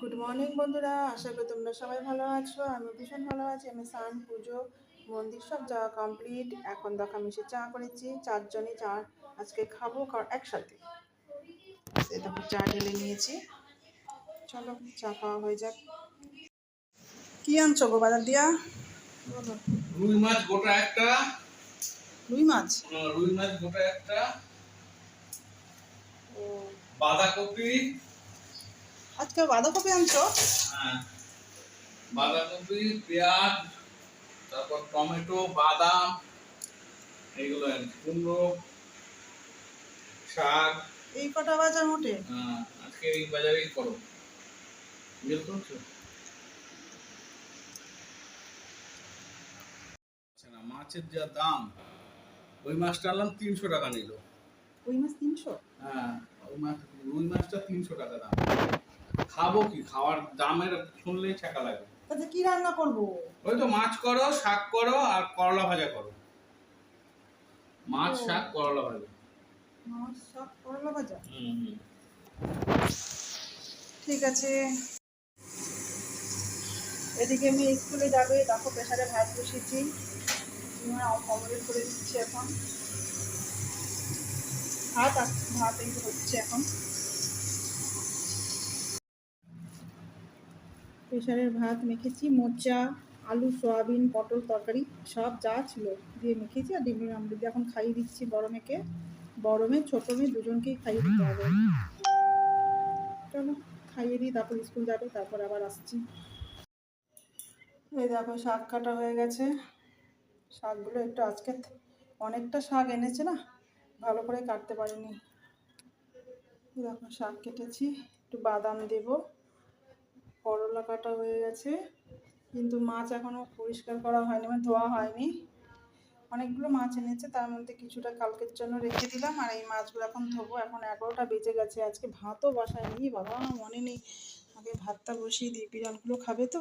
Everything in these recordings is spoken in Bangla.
গুড মর্নিং বন্ধুরা। আশা করি তোমরা সবাই ভালো আছো। আমি ভীষণ ভালো আছি। আমি স্নান পুজো মন্দির সব যাওয়া কমপ্লিট এখন দেখা মিশে চা করেছি। চারজনই চা আজকে খাব একসাথে। দেখো চা ঢেলে নিয়েছি। চলো চা খাওয়া হয়ে যাক। কি আনছো গো বাজার দিয়া? রুই মাছ গোটা একটা। রুই মাছ? রুই মাছ গোটা একটা। ও। বাঁধাকপি আজকে বাঁধাকপি আনছো? হ্যাঁ, বাঁধাকপি পেঁয়াজ তারপর টমেটো বাদাম এইগুলো। কুমড়ো শাক। এই কটা বাজার মোটে? হ্যাঁ, আজকে এই বাজারেই করো। বিল করছ? আচ্ছা মাছের যা দাম ওই মাছটা আনলাম তিনশো টাকা নিল। রুই মাছ তিনশো? হ্যাঁ ওই মাছ রুই মাছটা তিনশো টাকা দাম। খাব কি? খাওয়ার দামের শুনলেই ছাকা লাগে তাতে কি রান্না করব? ওই তো মাছ করো শাক করো আর করলা ভাজা করো। মাছ শাক করলা ভাজা। মাছ শাক করলা ভাজা? হুম ঠিক আছে। এদিকে আমি স্কুলে যাবে দেখো প্রেশারে ভাত বসেছি অমলেট করে দিচ্ছি এখন। ভাত ভাত এই হচ্ছে এখন। প্রেশারের ভাত মেখেছি, মোচা, আলু, সয়াবিন, পটল তরকারি, সব যা ছিল দিয়ে মেখেছি আর ডিমের আমলেট এখন খাইয়ে দিচ্ছি বড় মেয়েকে বড় মেয়ে ছোটো মেয়ে দুজনকেই খাইয়ে দিতে হবে। চলো খাইয়ে দিই, তারপর স্কুল যাবে, তারপর আবার আসছি। এই দেখো শাক কাটা হয়ে গেছে। শাকগুলো একটু আজকে অনেকটা শাক এনেছে না, ভালো করে কাটতে পারিনি। দেখো শাক কেটেছি, একটু বাদাম দেব। করলা কাটা হয়ে গেছে। কিন্তু মাছ এখনও পরিষ্কার করা হয়নি মানে ধোয়া হয়নি। অনেকগুলো মাছ এনেছে, তার মধ্যে কিছুটা কালকের জন্য রেখে দিলাম। আর এই মাছগুলো এখন ধোবো। এখন এগারোটা বেজে গেছে, আজকে ভাতও বসায়নি। বাবা, আমার মনে নেই, আগে ভাতটা বসিয়ে দিই। বিড়ালগুলো খাবে তো?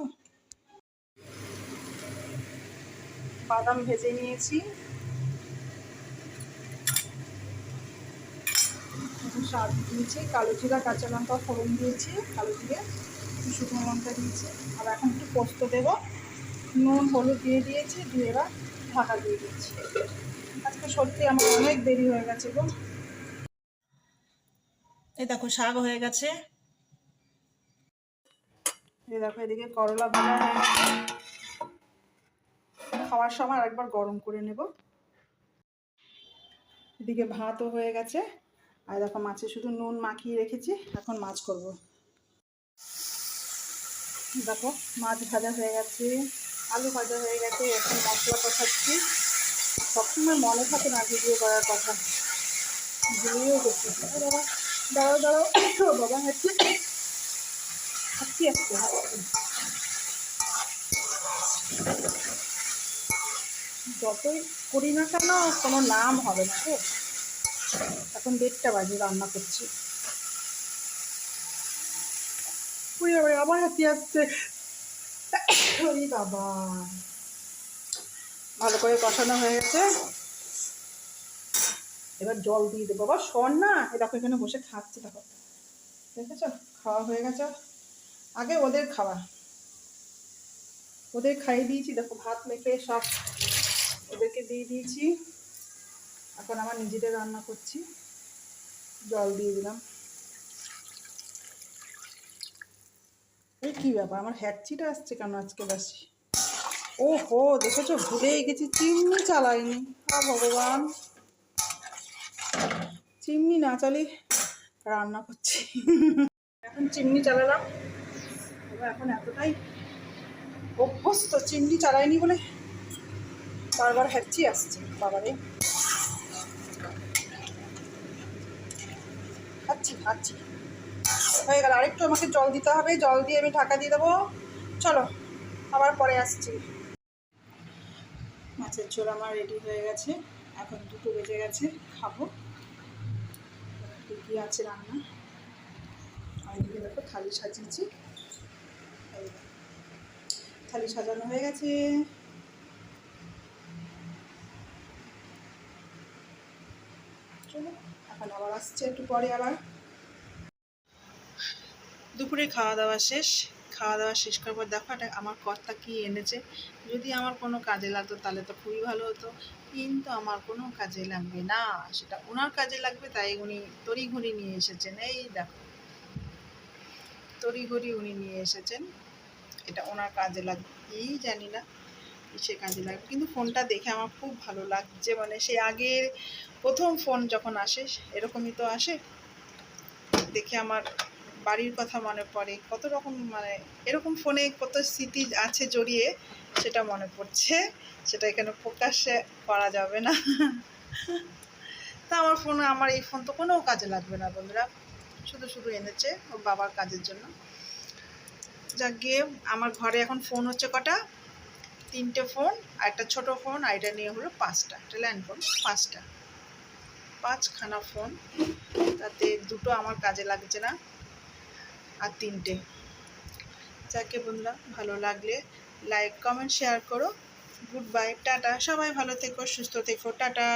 বাদাম ভেজে নিয়েছি। স্বাদ দিয়েছি, কালো জিরা, কাঁচা লঙ্কা, ফোড়ন দিয়েছি, কালো জিরে, শুকনো লঙ্কা দিয়েছি। আর এখন একটু পোস্ত দেবো। নুন, হলুদ দিয়ে দিয়েছি, দিয়ে এবার ঢাকা দিয়ে দিয়েছি আজকে সত্যি আমার অনেক দেরি হয়ে গেছে গো। এই দেখো, শাক হয়ে গেছে। এই দেখো, এদিকে করলা গেছে। খাওয়ার সময় একবার গরম করে নেব। এদিকে ভাতও হয়ে গেছে। আর দেখো মাছে শুধু নুন মাখিয়ে রেখেছি, এখন মাছ করব। দেখো মাছ ভাজা হয়ে গেছে, আলু ভাজা হয়ে গেছে, এখন মশলা কষাচ্ছি। সবসময় মনে থাকে না ভিডিও করার কথা। ভুলেও আরে বাবা দাঁড়াও দাঁড়াও বাবা হাঁটছি হাঁটছি আসছে যতই করি না কেন কোনো নাম হবে না তো? এখন দেড়টা বাজে, রান্না করছি। আবার হাতি আসছে। বাবা। ভালো করে কষানো হয়ে গেছে। এবার জল দিয়ে দেবো। বাবা শোন না, এ দেখো এখানে বসে খাচ্ছে, দেখো। দেখেছ? খাওয়া হয়ে গেছে। আগে ওদের খাওয়া। ওদের খাইয়ে দিয়েছি, দেখো, ভাত মেখে সব ওদেরকে দিয়ে দিয়েছি। এখন আমার নিজেদের রান্না করছি। জল দিয়ে দিলাম। এই কী ব্যাপার? আমার হ্যাকচিটা আসছে কেন আজকে বেশি? ও হো দেখেছ? ভুলেই গেছি, চিমনি চালাইনি। আ ভগবান। চিমনি না চালিয়ে রান্না করছি। এখন চিমনি চালালাম। এখন এতটাই অভ্যস্ত, চিমনি চালাইনি বলে বারবার হ্যাকচি আসছে। বাবারে। খাচ্ছি খাচ্ছি। হয়ে গেল, আরেকটু আমাকে জল দিতে হবে, জল দিয়ে আমি ঢাকা দিয়ে দেবো। চলো, আবার পরে আসছি। মাছের ঝোল আমার রেডি হয়ে গেছে। এখন দুটো বেজে গেছে, খাব। কি আছে রান্না? আর দেখো, থালি সাজিয়েছি। থালি সাজানো হয়ে গেছে চলো এখন আবার আসছে একটু পরে আবার। দুপুরে খাওয়া দাওয়া শেষ। খাওয়া দাওয়া শেষ করার পর দেখো এটা আমার কর্তা কি এনেছে। যদি আমার কোনো কাজে লাগতো তাহলে তো খুবই ভালো হতো। কিন্তু আমার কোনো কাজে লাগবে না। সেটা ওনার কাজে লাগবে, তাই উনি তড়িঘড়ি নিয়ে এসেছেন। এই দেখো। তড়িঘড়ি উনি নিয়ে এসেছেন। এটা ওনার কাজে লাগবে। এই জানি না। সে কাজে লাগবে কিন্তু ফোনটা দেখে আমার খুব ভালো লাগছে। মানে সে আগের প্রথম ফোন যখন আসে, এরকমই তো আসে। দেখে আমার বাড়ির কথা মনে পড়ে। কত রকম মানে এরকম ফোনে কত স্মৃতি আছে জড়িয়ে, সেটা মনে পড়ছে। সেটা এখানে প্রকাশ্যে করা যাবে না। তা আমার ফোন, আমার এই ফোন তো কোনো কাজে লাগবে না বন্ধুরা। শুধু শুধু এনেছে ওর বাবার কাজের জন্য। যাক গিয়ে, আমার ঘরে এখন ফোন হচ্ছে কটা? তিনটে ফোন, আর একটা ছোটো ফোন, আর এটা নিয়ে হলো পাঁচটা, একটা ল্যান্ড ফোন পাঁচটা। পাঁচখানা ফোন, তাতে দুটো আমার কাজে লাগছে না, আর তিনটে। যাকে বন্ধুরা ভালো লাগলে লাইক কমেন্ট শেয়ার করো। Good bye tata. সবাই ভালো থেকো, সুস্থ থেকো, টাটা।